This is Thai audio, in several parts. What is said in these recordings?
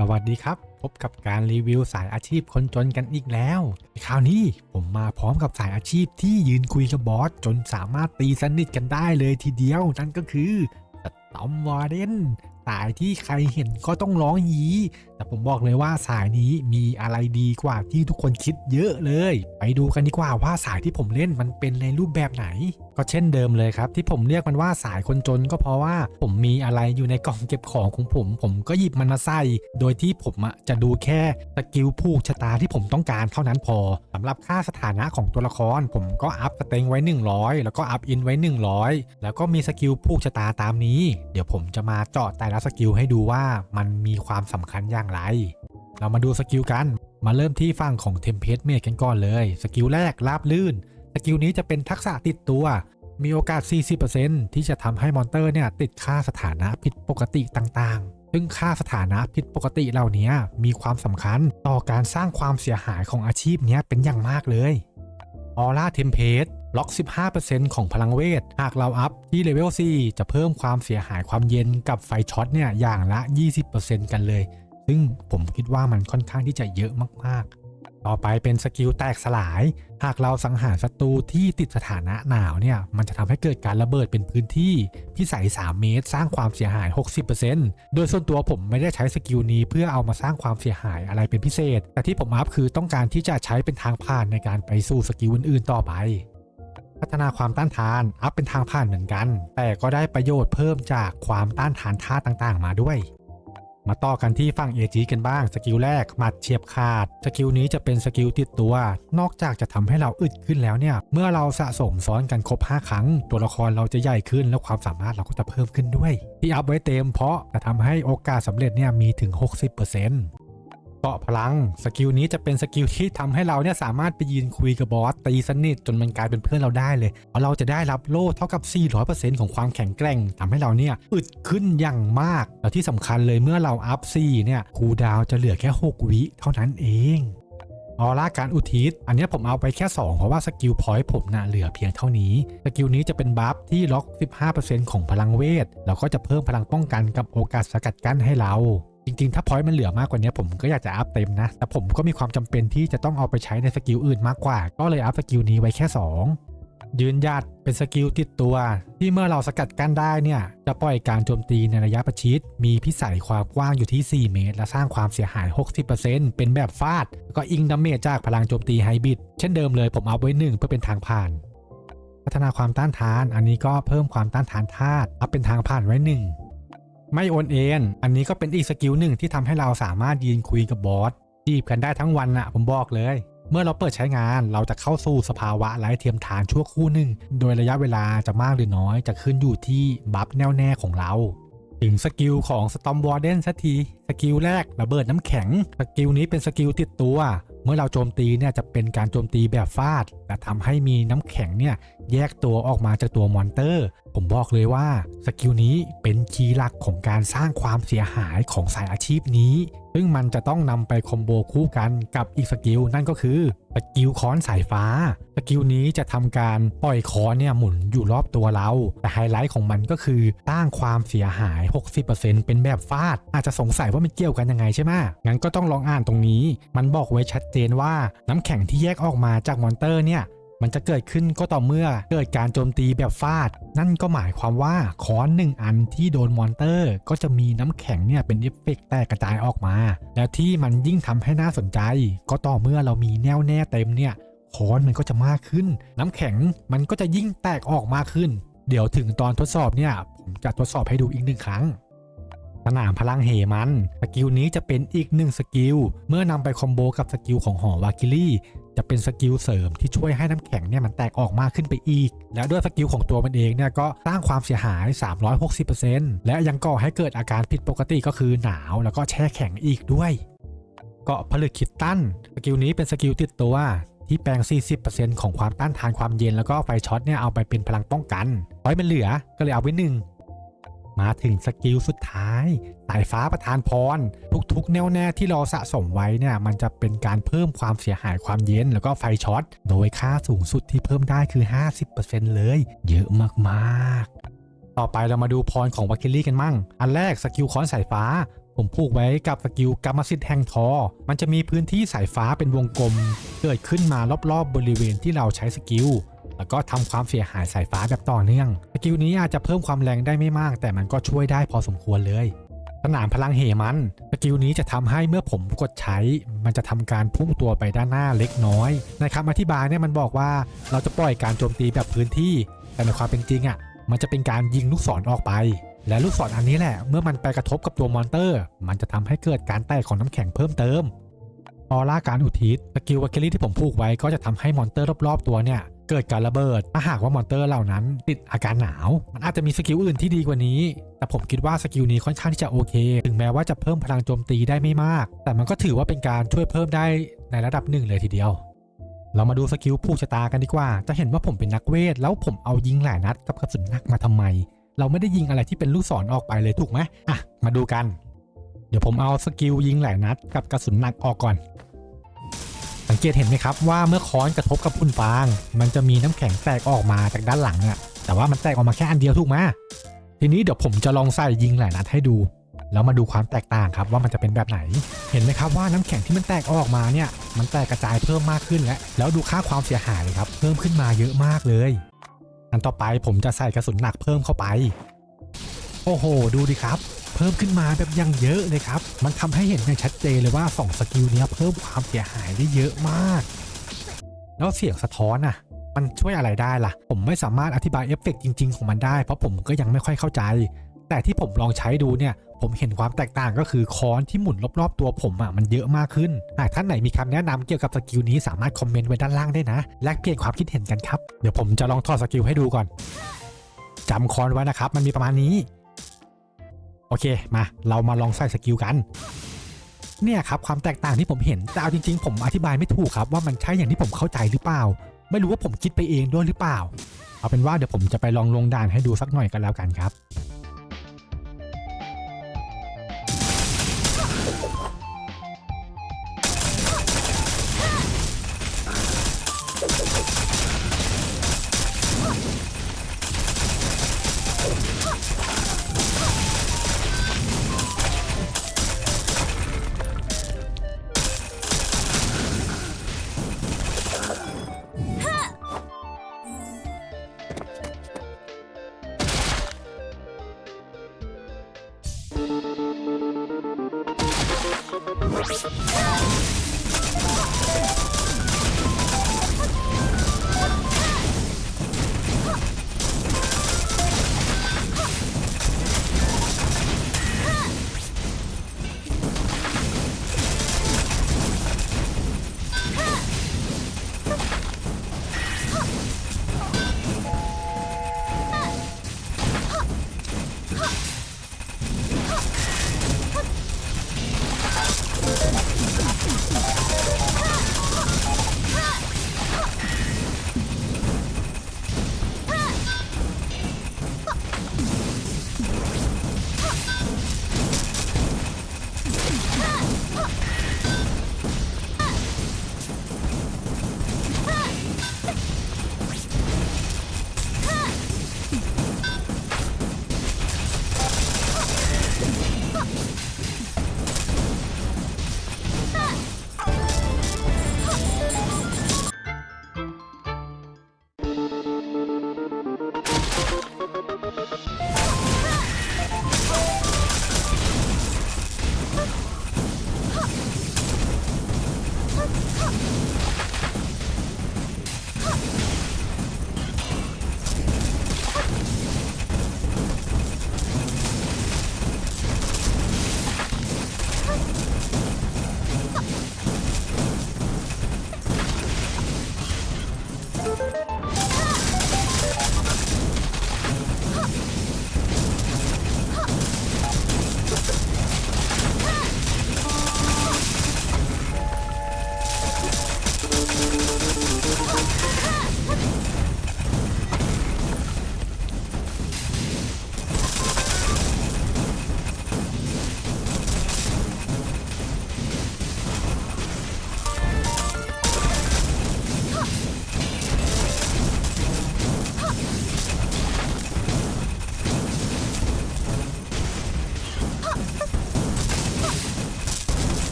สวัสดีครับ พบกับการรีวิวสายอาชีพคนจนกันอีกแล้ว คราวนี้ผมมาพร้อมกับสายอาชีพที่ยืนคุยกับบอสจนสามารถตีสนิทกันได้เลยทีเดียว นั่นก็คือสตอมวอร์เดนสายที่ใครเห็นก็ต้องร้องยีแต่ผมบอกเลยว่าสายนี้มีอะไรดีกว่าที่ทุกคนคิดเยอะเลย ไปดูกันดีกว่าว่าสายที่ผมเล่นมันเป็นในรูปแบบไหน ก็เช่นเดิมเลยครับ ที่ผมเรียกมันว่าสายคนจนก็เพราะว่าผมมีอะไรอยู่ในกล่องเก็บของของผม ผมก็หยิบมันมาใส่ โดยที่ผมจะดูแค่สกิลผูกชะตาที่ผมต้องการเท่านั้นพอสำหรับค่าสถานะของตัวละคร ผมก็อัพสเต็งไว้ 100 แล้วก็อัพอินไว้ 100 แล้วก็มีสกิลผูกชะตาตามนี้ เดี๋ยวผมจะมาเจาะแต่ละสกิลให้ดูว่ามันมีความสำคัญอย่างไร เรามาดูสกิลกัน มาเริ่มที่ฝั่งของเทมเพสเมดกันก่อนเลย สกิลแรกราบลื่น สกิลนี้จะเป็นทักษะติดตัว มีโอกาส 40%ที่จะทำให้มอนเตอร์เนี่ยติดค่าสถานะผิดปกติต่างๆ ซึ่งค่าสถานะผิดปกติเหล่านี้มีความสำคัญต่อการสร้างความเสียหายของอาชีพนี้เป็นอย่างมากเลย ออร่าเทมเพสล็อก 15%ของพลังเวท หากเราอัพที่เลเวล 4 จะเพิ่มความเสียหายความเย็นกับไฟช็อตเนี่ยอย่างละ 20%กันเลย ซึ่งผมคิดว่ามันค่อนข้างที่จะเยอะมากๆ ต่อไปเป็นสกิลแตกสลาย หากเราสังหารศัตรูที่ติดสถานะหนาวเนี่ยมันจะทำให้เกิดการระเบิดเป็นพื้นที่พิสัย 3 เมตร สร้างความเสียหาย 60%โดยส่วนตัวผมไม่ได้ใช้สกิลนี้เพื่อเอามาสร้างความเสียหายอะไรเป็นพิเศษ แต่ที่ผมอัพคือต้องการที่จะใช้เป็นทางผ่านในการไปสู่สกิลอื่นๆ ต่อไปพัฒนาความต้านทานอัพเป็นทางผ่านเหมือนกัน แต่ก็ได้ประโยชน์เพิ่มจากความต้านทานท่าต่างๆ มาด้วย มาต่อกันที่ฝั่งเอจีกันบ้างสกิลแรกหมัดเฉียบขาดสกิลนี้จะเป็นสกิลติดตัว นอกจากจะทำให้เราอึดขึ้นแล้วเนี่ย เมื่อเราสะสมซ้อนกันครบ 5 ครั้ง ตัวละครเราจะใหญ่ขึ้น แล้วความสามารถเราก็จะเพิ่มขึ้นด้วย ที่อัพไว้เต็มเพราะจะทำให้โอกาสสำเร็จเนี่ยมีถึง 60%เเกาะพลังสกิลนี้จะเป็นสกิลที่ทำให้เราเนี่ยสามารถไปยืนคุยกับบอสตีสนิทจนมันกลายเป็นเพื่อนเราได้เลยเพราะเราจะได้รับโล่เท่ากับ 400%ของความแข็งแกร่งทำให้เราเนี่ยอึดขึ้นอย่างมากแล้วที่สำคัญเลยเมื่อเราอัพ4เนี่ยคูดาวจะเหลือแค่ 6 วิเท่านั้นเองออร่าการอุทิศ อันนี้ผมเอาไปแค่ 2 เพราะว่าสกิลพอยต์ผมน่ะเหลือเพียงเท่านี้ สกิลนี้จะเป็นบัฟที่ล็อก 15%ของพลังเวท แล้วก็จะเพิ่มพลังป้องกันกับโอกาสสกัดกั้นให้เรา จริงๆ ถ้าพอยต์มันเหลือมากกว่านี้ผมก็อยากจะอัพเต็มนะ แต่ผมก็มีความจำเป็นที่จะต้องเอาไปใช้ในสกิลอื่นมากกว่า ก็เลยอัพสกิลนี้ไว้แค่ 2 ยืนหยัดเป็นสกิลติดตัว ที่เมื่อเราสกัดกั้นได้เนี่ย จะปล่อยการโจมตีในระยะประชิด มีพิสัยความกว้างอยู่ที่ 4 เมตร และสร้างความเสียหาย 60%เป็นแบบฟาดแล้วก็อิงดาเมจจากพลังโจมตีไฮบิดเช่นเดิมเลยผมเอาไว้ 1 เพื่อเป็นทางผ่านพัฒนาความต้านทาน อันนี้ก็เพิ่มความต้านทานธาตุอัพเป็นทางผ่านไว้ 1 ไม่โอนเอ็นอันนี้ก็เป็นอีกสกิลหนึ่งที่ทำให้เราสามารถยืนคุยกับบอสจีบกันได้ทั้งวันอะผมบอกเลย เมื่อเราเปิดใช้งานเราจะเข้าสู่สภาวะไร้เทียมทานชั่วครู่หนึ่ง โดยระยะเวลาจะมากหรือน้อยจะขึ้นอยู่ที่บัฟแน่วแน่ของเรา ถึงสกิลของ Storm Warden สักที สกิลแรกระเบิดน้ำแข็ง สกิลนี้เป็นสกิลติดตัว เมื่อเราโจมตีเนี่ยจะเป็นการโจมตีแบบฟาดและทำให้มีน้ำแข็งเนี่ยแยกตัวออกมาจากตัวมอนเตอร์ ผมบอกเลยว่าสกิลนี้เป็นคีย์หลักของการสร้างความเสียหายของสายอาชีพนี้ ซึ่งมันจะต้องนำไปคอมโบคู่กันกับอีกสกิลนั่นก็คือสกิลค้อนสายฟ้าสกิลนี้จะทำการปล่อยค้อนเนี่ยหมุนอยู่รอบตัวเรา แต่ไฮไลท์ของมันก็คือสร้างความเสียหาย 60%เป็นแบบฟาด อาจจะสงสัยว่ามันเกี่ยวกันยังไงใช่ไหมงั้นก็ต้องลองอ่านตรงนี้ มันบอกไว้ชัดเจนว่าน้ำแข็งที่แยกออกมาจากมอนเตอร์เนี่ย มันจะเกิดขึ้นก็ต่อเมื่อเกิดการโจมตีแบบฟาด นั่นก็หมายความว่าค้อนหนึ่งอันที่โดนมอนเตอร์ ก็จะมีน้ำแข็งเนี่ยเป็นเอฟเฟกต์แตกกระจายออกมา แล้วที่มันยิ่งทำให้น่าสนใจ ก็ต่อเมื่อเรามีแน่วแน่เต็มเนี่ยค้อนมันก็จะมากขึ้น น้ำแข็งมันก็จะยิ่งแตกออกมากขึ้น เดี๋ยวถึงตอนทดสอบเนี่ยผมจะทดสอบให้ดูอีกหนึ่งครั้ง สนามพลังเหมัน สกิลนี้จะเป็นอีกหนึ่งสกิล เมื่อนำไปคอมโบกับสกิลของหอวากิลี่ จะเป็นสกิลเสริมที่ช่วยให้น้ำแข็งเนี่ยมันแตกออกมากขึ้นไปอีก และด้วยสกิลของตัวมันเองเนี่ยก็สร้างความเสียหาย 360%และยังก่อให้เกิดอาการผิดปกติก็คือหนาว แล้วก็แช่แข็งอีกด้วย เกาะผลึกคิดตัน สกิลนี้เป็นสกิลติดตัวที่แปลง 40%ของความต้านทานความเย็นแล้วก็ไฟช็อตเนี่ยเอาไปเป็นพลังป้องกันไว้มันเหลือก็เลยเอาไว้หนึ่ง มาถึงสกิลสุดท้ายสายฟ้าประทานพร ทุกๆ แนวแน่ที่เราสะสมไว้เนี่ยมันจะเป็นการเพิ่มความเสียหายความเย็นแล้วก็ไฟช็อต โดยค่าสูงสุดที่เพิ่มได้คือ 50%เลย เยอะมากๆ ต่อไปเรามาดูพรของวาคิลี่กันมั่ง อันแรกสกิลค้อนสายฟ้าผมผูกไว้กับสกิลกรรมสิทธิ์แห่งทอ มันจะมีพื้นที่สายฟ้าเป็นวงกลม เกิดขึ้นมารอบๆบริเวณที่เราใช้สกิล แล้วก็ทำความเสียหายสายฟ้าแบบต่อเนื่อง สกิลนี้อาจจะเพิ่มความแรงได้ไม่มาก แต่มันก็ช่วยได้พอสมควรเลย สนามพลังเหมันสกิลนี้จะทำให้เมื่อผมกดใช้ มันจะทำการพุ่งตัวไปด้านหน้าเล็กน้อย ในคำอธิบายเนี่ยมันบอกว่าเราจะปล่อยการโจมตีแบบพื้นที่ แต่ในความเป็นจริงอะ มันจะเป็นการยิงลูกศรออกไป และลูกศรอันนี้แหละ เมื่อมันไปกระทบกับตัวมอนเตอร์ มันจะทำให้เกิดการแตกของน้ำแข็งเพิ่มเติมออร่าการอุทิศสกิลวัคเคลี่ที่ผมผูกไว้ก็จะทำให้มอนเตอร์รอบๆตัวเนี่ย เกิดการระเบิดถ้าหากว่ามอนเตอร์เหล่านั้น ติดอาการหนาว มันอาจจะมีสกิลอื่นที่ดีกว่านี้ แต่ผมคิดว่าสกิลนี้ค่อนข้างที่จะโอเค ถึงแม้ว่าจะเพิ่มพลังโจมตีได้ไม่มาก แต่มันก็ถือว่าเป็นการช่วยเพิ่มได้ในระดับหนึ่งเลยทีเดียว เรามาดูสกิลผูกชะตากันดีกว่า จะเห็นว่าผมเป็นนักเวท แล้วผมเอายิงหลายนัดกับกระสุนหนักมาทำไม เราไม่ได้ยิงอะไรที่เป็นลูกศรออกไปเลยถูกไหมอะ มาดูกัน เดี๋ยวผมเอาสกิลยิงหลายนัดกับกระสุนหนักออกก่อน สังเกตเห็นไหมครับว่าเมื่อค้อนกระทบกับพุ่นฟาง มันจะมีน้ำแข็งแตกออกมาจากด้านหลังอะแต่ว่ามันแตกออกมาแค่อันเดียวถูกไหมทีนี้เดี๋ยวผมจะลองใส่ยิงหลายนัดให้ดูแล้วมาดูความแตกต่างครับว่ามันจะเป็นแบบไหน เห็นไหมครับว่าน้ำแข็งที่มันแตกออกมาเนี่ย มันแตกกระจายเพิ่มมากขึ้นแล้ว แล้วดูค่าความเสียหายครับ เพิ่มขึ้นมาเยอะมากเลย อันต่อไปผมจะใส่กระสุนหนักเพิ่มเข้าไป โอ้โห ดูดิครับ เพิ่มขึ้นมาแบบยังเยอะเลยครับ มันทำให้เห็นอย่างชัดเจนเลยว่า 2 สกิลนี้เพิ่มความเสียหายได้เยอะมาก แล้วเสียงสะท้อนอะมันช่วยอะไรได้ล่ะ ผมไม่สามารถอธิบายเอฟเฟกต์จริง ๆ ของมันได้ เพราะผมก็ยังไม่ค่อยเข้าใจ แต่ที่ผมลองใช้ดูเนี่ย ผมเห็นความแตกต่างก็คือค้อนที่หมุนรอบๆตัวผมอะมันเยอะมากขึ้น หากท่านไหนมีคำแนะนำเกี่ยวกับสกิลนี้สามารถคอมเมนต์ไว้ด้านล่างได้นะ แลกเปลี่ยนความคิดเห็นกันครับ เดี๋ยวผมจะลองถอดสกิลให้ดูก่อนจำค้อนไว้นะครับ มันมีประมาณนี้ โอเคมา เรามาลองใส่สกิลกันเนี่ยครับความแตกต่างที่ผมเห็นแต่เอาจริงๆ ผมอธิบายไม่ถูกครับว่ามันใช่อย่างที่ผมเข้าใจหรือเปล่า ไม่รู้ว่าผมคิดไปเองด้วยหรือเปล่า เอาเป็นว่าเดี๋ยวผมจะไปลองลงด่านให้ดูสักหน่อยกันแล้วกันครับ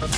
あっ!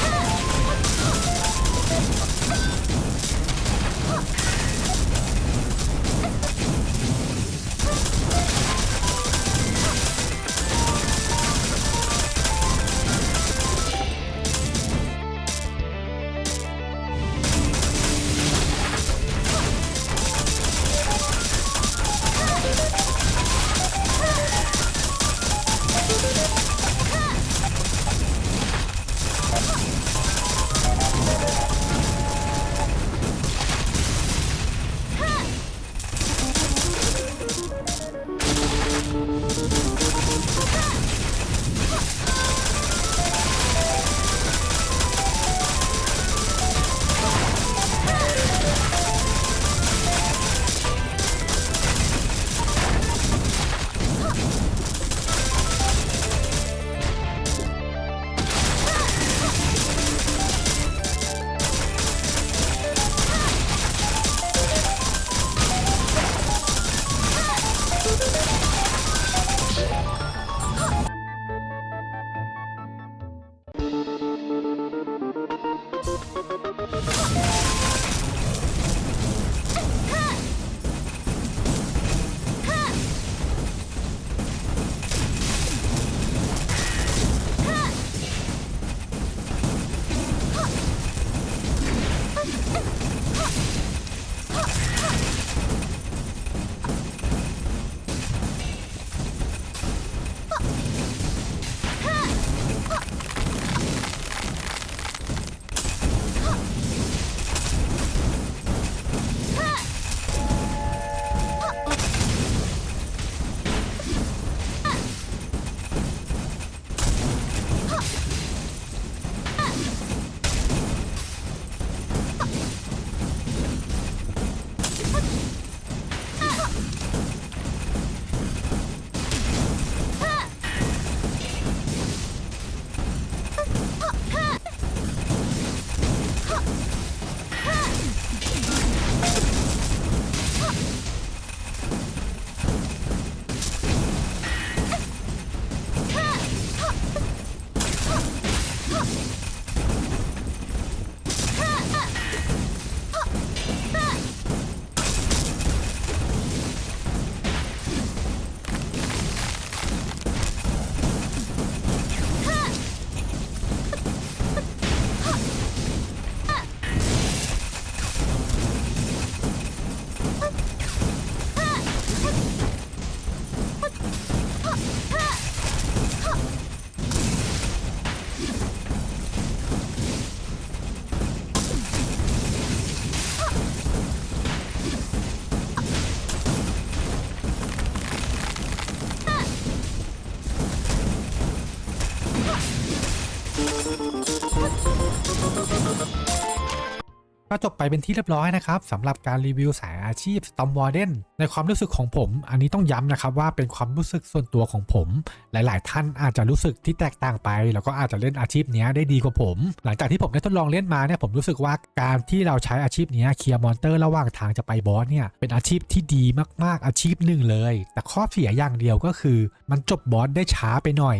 ก็จบไปเป็นที่เรียบร้อยนะครับสำหรับการรีวิวสายอาชีพ Storm Warden ในความรู้สึกของผม อันนี้ต้องย้ำนะครับว่าเป็นความรู้สึกส่วนตัวของผม หลาย ๆ ท่านอาจจะรู้สึกที่แตกต่างไป แล้วก็อาจจะเล่นอาชีพนี้ได้ดีกว่าผม หลังจากที่ผมได้ทดลองเล่นมาเนี่ยผมรู้สึกว่าการที่เราใช้อาชีพนี้เคลียร์มอนเตอร์ระหว่างทางจะไปบอสเนี่ยเป็นอาชีพที่ดีมาก ๆ อาชีพหนึ่งเลย แต่ข้อเสียอย่างเดียวก็คือ มันจบบอสได้ช้าไปหน่อย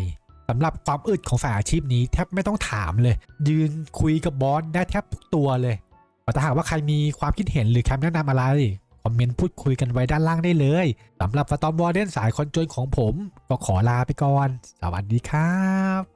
สำหรับความอึดของสายอาชีพนี้แทบไม่ต้องถามเลย ยืนคุยกับบอสได้แทบทุกตัวเลย แต่ถ้าหากว่าใครมีความคิดเห็นหรือคำแนะนำอะไร คอมเมนต์พูดคุยกันไว้ด้านล่างได้เลยสำหรับสตอมวอร์เดนสายคอนโจนของผม ก็ขอลาไปก่อน สวัสดีครับ